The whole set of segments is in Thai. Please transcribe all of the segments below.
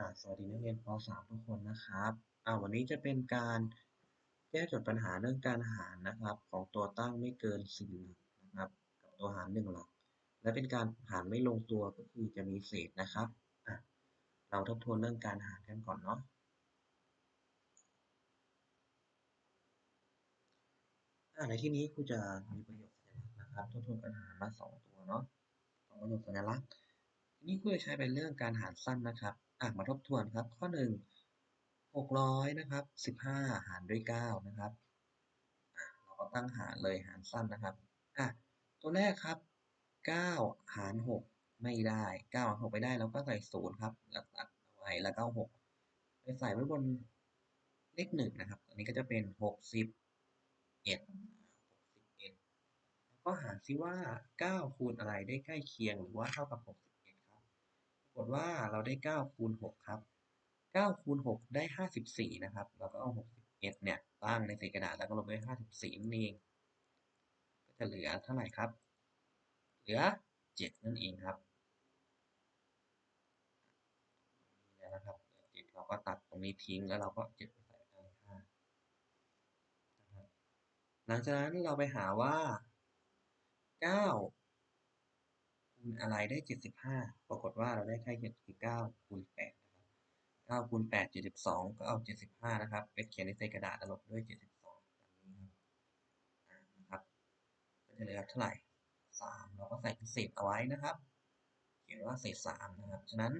สวัสดีนักเรียนป .3 ทุกคนนะครับวันนี้จะเป็นการแก้โจทย์ปัญหาเรื่องการหารนะครับ ของตัวตั้งไม่เกิน4หลักนะครับ กับตัวหาร1หลัก และเป็นการหารไม่ลงตัวก็คือจะมีเศษนะครับเราทบทวนเรื่องการหารกันก่อนเนาะในที่นี้ครูจะมีประโยคสัญลักษณ์นะครับ ทบทวนการหารมาสองตัวเนาะสองประโยคสัญลักษณ์ นี้ครูจะใช้เป็นเรื่องการหารสั้นนะครับ อะมาทบทวนครับ ข้อหนึ่งหกร้อยนะครับสิบห้าหารด้วยเก้านะครับเราก็ตั้งหารเลยหารสั้นนะครับ อะตัวแรกครับเก้าหารหกไม่ได้เก้าหารหกไม่ได้เราก็ใส่ศูนย์ครับแล้วตัดเอาไว้แล้วก็หกไปใส่ไว้บนเลขหนึ่งนะครับอันนี้ก็จะเป็นหกสิบเอ็ดหกสิบเอ็ดแล้วก็หารซิว่าเก้าคูณอะไรได้ใกล้เคียงหรือว่าเท่ากับหกสิบ กฏว่าเราได้เก้าคูณหกครับเก้าคูณหกได้ห้าสิบสี่นะครับเราก็เอาหกสิบเอ็ดเนี่ยตั้งในเศษกระดาษแล้วก็ลบด้วยห้าสิบสี่นั่นเอง ก็จะเหลือเท่าไหร่ครับ เหลือเจ็ดนั่นเองครับนี่นะครับเหลือเจ็ดเราก็ตัดตรงนี้ทิ้งแล้วเราก็เจ็ดไปใส่ข้างห้าหลังจากนั้นเราไปหาว่าเก้า คูณอะไรได้ 75 ปรากฏว่าเราได้แค่คือ9คูณ8นะครับ9คูณ8 72 ก็เอา 75 นะครับไปเขียนในใส่กระดาษลบด้วย 72แบบนี้ครับอ่านะครับก็จะเหลือเท่าไหร่ 3 เราก็ใส่เป็นเศษเอาไว้นะครับ เขียนว่าเศษ3นะครับ ฉะนั้น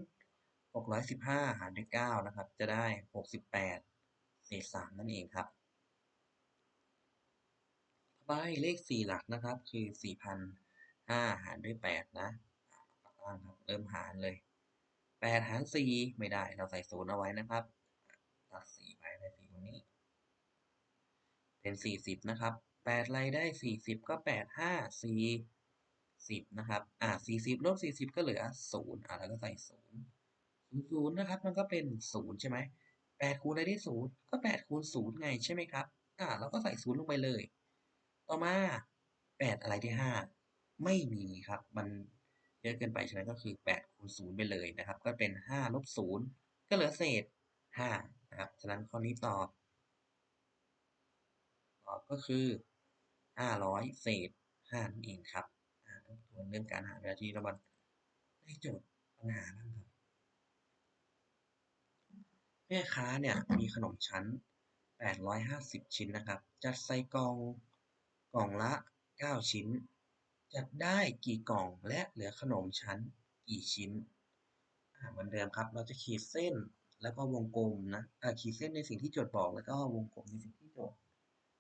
615 หารด้วย 9 นะครับ จะได้ 68 เศษ 3 นั่นเองครับไปเลข 4 หลักนะครับ คือ 4,000 ห้าหารด้วยแปดนะตั้งครับเริ่มหารเลยแปดหารสี่ไม่ได้เราใส่ศูนย์เอาไว้นะครับตัดสี่ไปในสี่ตรงนี้ เป็นสี่สิบนะครับแปดไรได้สี่สิบก็แปดห้าสี่สิบนะครับอ่าสี่สิบลบสี่สิบก็เหลือศูนย์อ่าแล้วก็ใส่ศูนย์ศูนย์ศูนย์นะครับ มันก็เป็นศูนย์ใช่ไหมแปดคูณอะไรได้ศูนย์ก็แปดคูณศูนย์ไงใช่ไหมครับอ่าเราก็ใส่ศูนย์ลงไปเลย ต่อมาแปดอะไรได้ห้า ไม่มีครับ มันเยอะเกินไปฉะนั้นก็คือ8คูณ0ไปเลยนะครับ ก็เป็น5ลบ0ก็เหลือเศษ5นะครับ ฉะนั้นข้อนี้ตอบ ตอบก็คือ 500 เศษ5นั่นเองครับทบทวเรื่องการหาเวลาที่เราบันได้โจทย์ปัญหาบ้างครับแม่ค้าเนี่ยมีขนมชั้น 850 ชิ้นนะครับ จัดใส่กล่องกล่องละ 9 ชิ้น จัดได้กี่กล่องและเหลือขนมชั้นกี่ชิ้นอ่าเหมือนเดิมครับ เราจะขีดเส้นแล้วก็วงกลมนะอ่าขีดเส้นในสิ่งที่โจทย์บอกแล้วก็วงกลมในสิ่งที่โจทย์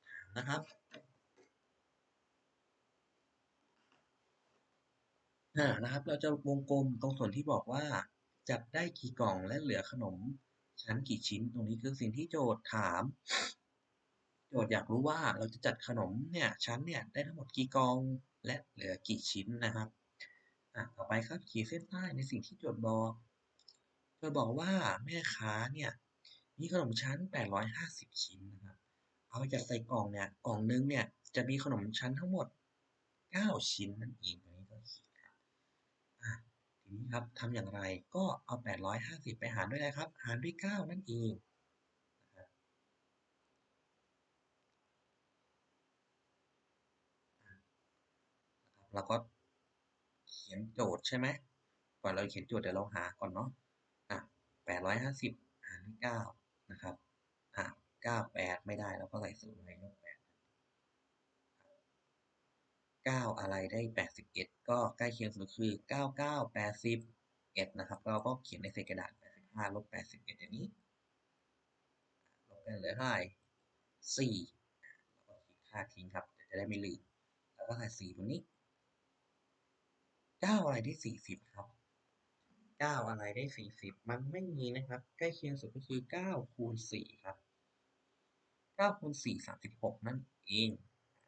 ถามนะครับอ่านะครับ เราจะวงกลมตรงส่วนที่บอกว่าจัดได้กี่กล่องและเหลือขนมชั้นกี่ชิ้น ตรงนี้คือสิ่งที่โจทย์ถาม โจทย์อยากรู้ว่าเราจะจัดขนมเนี่ยชั้นเนี่ยได้ทั้งหมดกี่กล่อง และเหลือกี่ชิ้นนะครับอะต่อไปครับขีดเส้นใต้ในสิ่งที่โจทย์บอกโจทย์บอกว่าแม่ค้าเนี่ยมีขนมชั้น 850 ชิ้นนะครับ เอาจัดใส่กล่องเนี่ยกล่องนึงเนี่ยจะมีขนมชั้นทั้งหมด 9 ชิ้นนั่นเองตรงนี้ก็ขีดครับอะทีนี้ครับทำอย่างไรก็เอา 850 ไปหารด้วยอะไรครับ หารด้วย 9 นั่นเองนะครับ เราก็เขียนโจทย์ใช่ไหมก่อนเราเขียนโจทย์เดี๋ยวเราหาก่อนเนาะอะ850หารด้วย9นะครับอะ98ไม่ได้เราก็ใส่ศูนย์ไว้ลบ8 9อะไรได้81ก็ใกล้เคียงสุดคือ99 81นะครับ เราก็เขียนในเศษกระดาษ85ลบ81อย่างนี้ลบกันเหลือเท่าไหร่4แล้วก็ขีดค่าทิ้งครับจะได้ไม่ลืมแล้วก็ใส่4ตร งนี้9อะไรได้40ครับ9อะไรได้40มันไม่มีนะครับ ใกล้เคียงสุดก็คือ9คูณ4ครับ9คูณ4 36นั่นเอง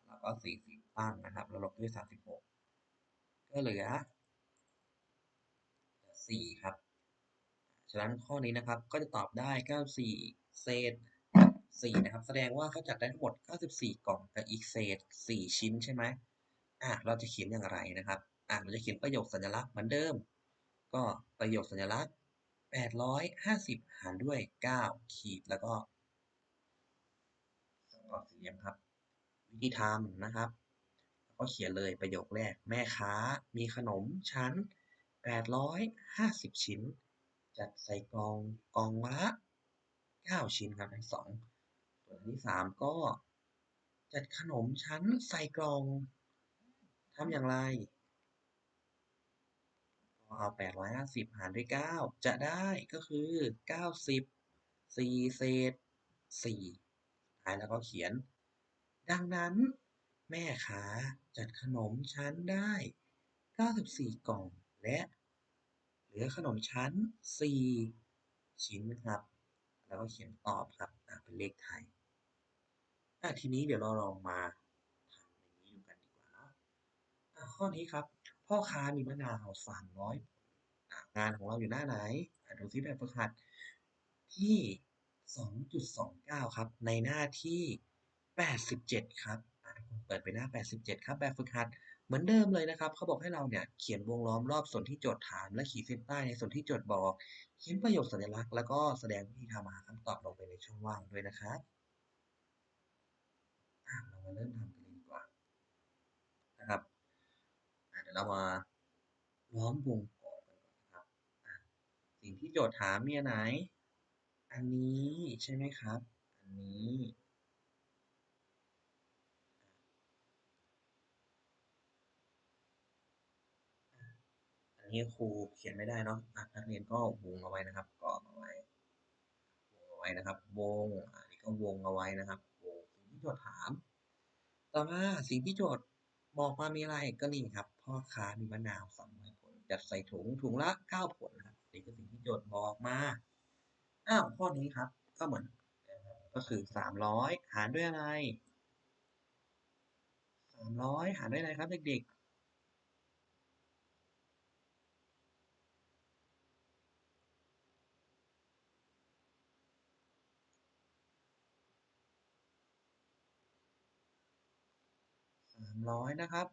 แล้วก็40ตั้งนะครับแล้วลบด้วย36ก็เหลือ4ครับฉะนั้นข้อนี้นะครับก็จะตอบได้94เศษ4นะครับแสดงว่าเขาจัดได้ทั้งหมด 94 กล่องกับอีกเศษ 4 ชิ้นใช่ไหมอะเราจะเขียนอย่างไรนะครับ อะเราจะเขียนประโยคสัญลักษณ์เหมือนเดิม ก็ประโยคสัญลักษณ์แปดร้อยห้าสิบหารด้วยเก้าขีดแล้วก็สองกอสี่เหลี่ยมครับ วิธีทำนะครับ ก็เขียนเลยประโยคแรก แม่ค้ามีขนมชั้นแปดร้อยห้าสิบชิ้น จัดใส่กล่องกล่องละเก้าชิ้นครับทั้งสองส่วนที่สามก็ จัดขนมชั้นใส่กล่องทำอย่างไร เอาแปดร้อยห้าสิบหารด้วยเก้าจะได้ก็คือเก้าสิบสี่เศษสี่ท้ายแล้วก็เขียน ดังนั้น แม่ค้าจัดขนมชั้นได้ 94 กล่อง และเหลือขนมชั้น 4 ชิ้นครับ แล้วก็เขียนตอบครับอะเป็นเลขไทยทีนี้เดี๋ยวเราลองมาทำในนี้ดูกันดีกว่าข้อนี้ครับ พ่อค้ามีมะนาว300อะงานของเราอยู่หน้าไหนดูซิแบบฝึกหัดที่ 2.29 ครับ ในหน้าที่ 87 ครับอะทุกคนเปิดไปหน้า 87 ครับ แบบฝึกหัดเหมือนเดิมเลยนะครับ เขาบอกให้เราเนี่ยเขียนวงล้อมรอบส่วนที่โจทย์ถาม และขีดเส้นใต้ในส่วนที่โจทย์บอก เขียนประโยคสัญลักษณ์ แล้วก็แสดงวิธีทำหาคำตอบลงไปในช่องว่างด้วยนะครับอะเรามาเริ่มทำกันเลยดีกว่านะครับอะเดี๋ยวเรามาล้อมวงกรอบกันก่อนนะครับ สิ่งที่โจทย์ถามมีอันไหน อันนี้ใช่ไหมครับ อันนี้อันนี้ครูเขียนไม่ได้เนาะอะนักเรียนก็วงเอาไว้นะครับกรอบเอาไว้วงเอาไว้นะครับ วงอันนี้ก็วงเอาไว้นะครับวงสิ่งที่โจทย์ถาม ต่อมาสิ่งที่โจทย์บอกมามีอะไรก็นี่ครับ พ่อค้ามีมะนาวสองร้อยผลจัดใส่ถุงถุงละเก้าผลนะครับนี่คือสิ่งที่โจทย์บอกมาอ้าวข้อนี้ครับ ก็เหมือนก็คือสามร้อยหารด้วยอะไรสามร้อยหารด้วยอะไรครับเด็กๆสามร้อยนะครับ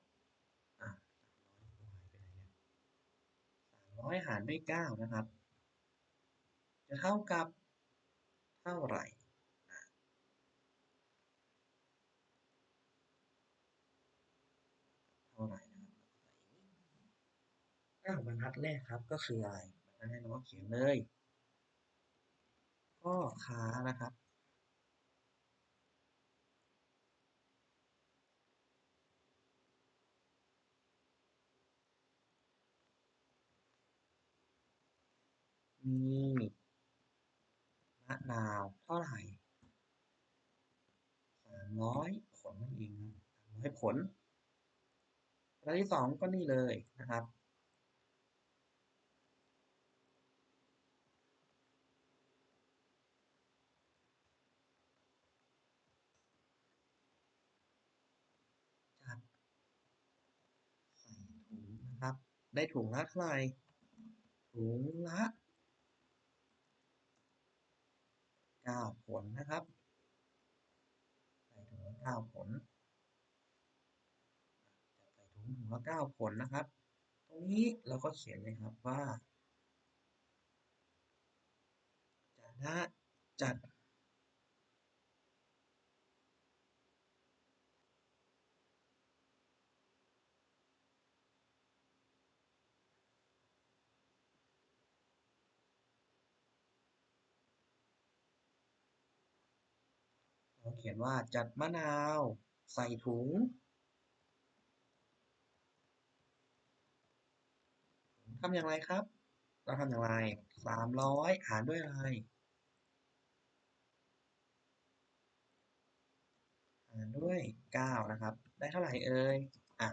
อะสาม ร้อยหารด้วยเก้านะครับ จะเท่ากับเท่าไหร่เท่าไหร่นะครับเก้าวบรรทัดแรกครับก็คืออะไรบรรทัดแรกเราก็เขียนเลยพ่อค้านะครับ มีมะนาวเท่าไหร่สามร้อยผลนั่นเองสามร้อยผลแล้วที่สองก็นี่เลยนะครับจัดใส่ถุงนะครับได้ถุงละเท่าไหร่ถุงละ เก้าผลนะครับใส่ถุงละเก้าผลจัดใส่ถุงถุงละเก้าผลนะครับ ตรงนี้เราก็เขียนเลยครับว่าจะนะจัด เขียนว่าจัดมะนาว ใส่ถุง ทำอย่างไรครับ เราทำอย่างไรสามร้อยหารด้วยอะไรหารด้วยเก้านะครับ ได้เท่าไหร่เอ่ยอะ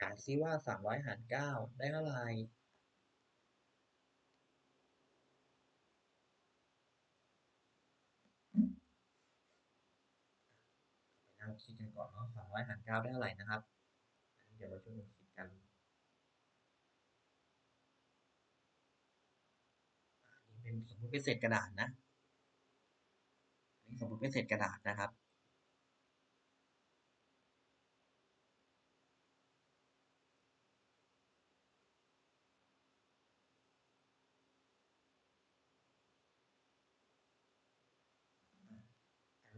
หารซิว่าสามร้อยหารเก้าได้เท่าไหร่ คิดกันก่อนเนาะสามร้อยหารเก้าได้เท่าไหร่นะครับ เดี๋ยวเราช่วยกันคิดกันอันนี้เป็นสมมติเป็นเศษกระดาษนะอันนี้สมมติเป็นเศษกระดาษนะครับ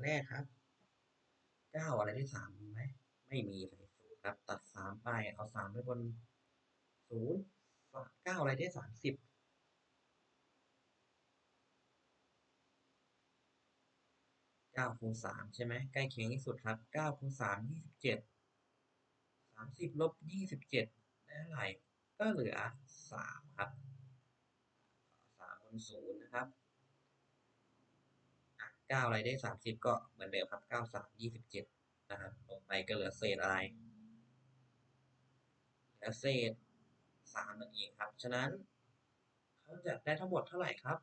แรกครับ เก้าอะไรได้สามมีไหมไม่มีใส่ศูนย์ครับ ตัดสามไปเอาสามไปบนศูนย์เก้าอะไรได้สามสิบเก้าคูณสามใช่ไหมใกล้เคียงที่สุดครับเก้าคูณสามยี่สิบเจ็ดสามสิบลบยี่สิบเจ็ดได้เท่าไหร่ก็เหลือสามครับสามบนศูนย์นะครับ เก้าอะไรได้สามสิบก็เหมือนเดิมครับเก้าสามยี่สิบเจ็ดนะครับ ลงไปก็เหลือเศษอะไร เหลือเศษสามนั่นเองครับ ฉะนั้นเขาจะได้ทั้งหมดเท่าไหร่ครับ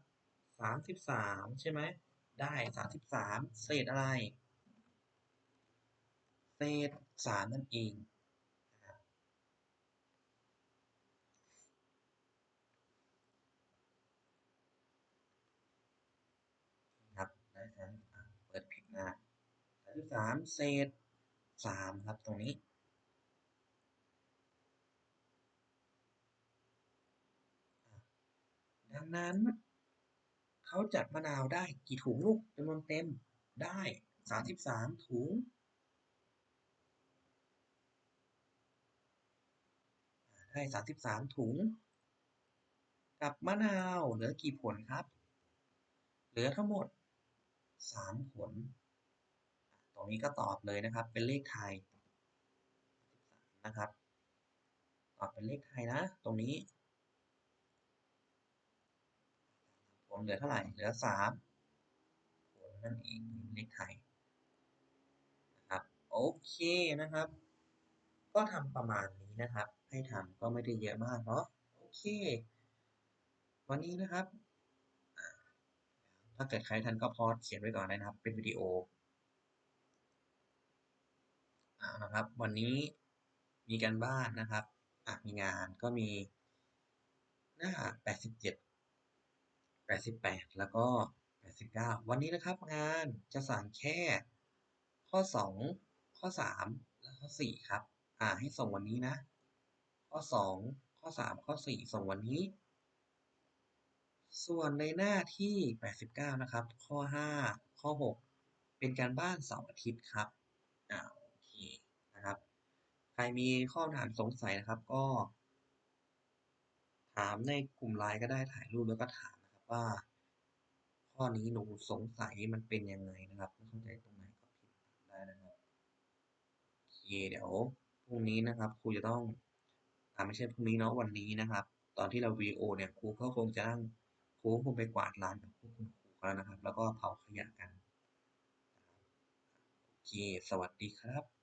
สามสิบสามใช่ไหม ได้สามสิบสามเศษอะไร เศษสามนั่นเองครับได้สามเปิดผิดหน้า สามเศษสามครับตรงนี้ ดังนั้น เขาจัดมะนาวได้กี่ถุงลูกจำนวนเต็มได้สามสิบสามถุงได้สามสิบสามถุง กับมะนาวเหลือกี่ผลครับ เหลือทั้งหมดสามผล ตรงนี้ก็ตอบเลยนะครับ เป็นเลขไทยนะครับตอบเป็นเลขไทยนะ ตรงนี้ผลเหลือเท่าไหร่ เหลือสามผลนั่นเองเลขไทยนะครับ โอเคนะครับ ก็ทำประมาณนี้นะครับ ให้ทำก็ไม่ได้เยอะมากเนาะ โอเค วันนี้นะครับถ้าเกิดใครทันก็พอเขียนไว้ก่อนนะครับ เป็นวิดีโอ นะครับ วันนี้มีการบ้านนะครับอะมีงานก็มีหน้า 87 88 แล้วก็ 89 วันนี้นะครับงานจะสั่งแค่ ข้อ 2 ข้อ 3 และข้อ 4 ครับ อ่าให้ส่งวันนี้นะ ข้อ 2 ข้อ 3 ข้อ 4 ส่งวันนี้ ส่วนในหน้าที่ 89 นะครับ ข้อ 5 ข้อ 6 เป็นการบ้านเสาร์อาทิตย์ครับอ่าโอเคนะครับ ใครมีข้อถามสงสัยนะครับก็ ถามในกลุ่มไลน์ก็ได้ถ่ายรูปแล้วก็ถามนะครับว่า ข้อนี้หนูสงสัยมันเป็นยังไงนะครับไม่เข้าใจตรงไหนก็พิมพ์ได้นะครับโอเคเดี๋ยวพรุ่งนี้นะครับครูจะต้องอ่าไม่ใช่พรุ่งนี้เนาะวันนี้นะครับ ตอนที่เราวีโอเนี่ยครูก็คงจะนั่งครูคงไปกวาดลานกับพวกคุณครูแล้วนะครับ แล้วก็เผาขยะกันโอเคสวัสดีครับ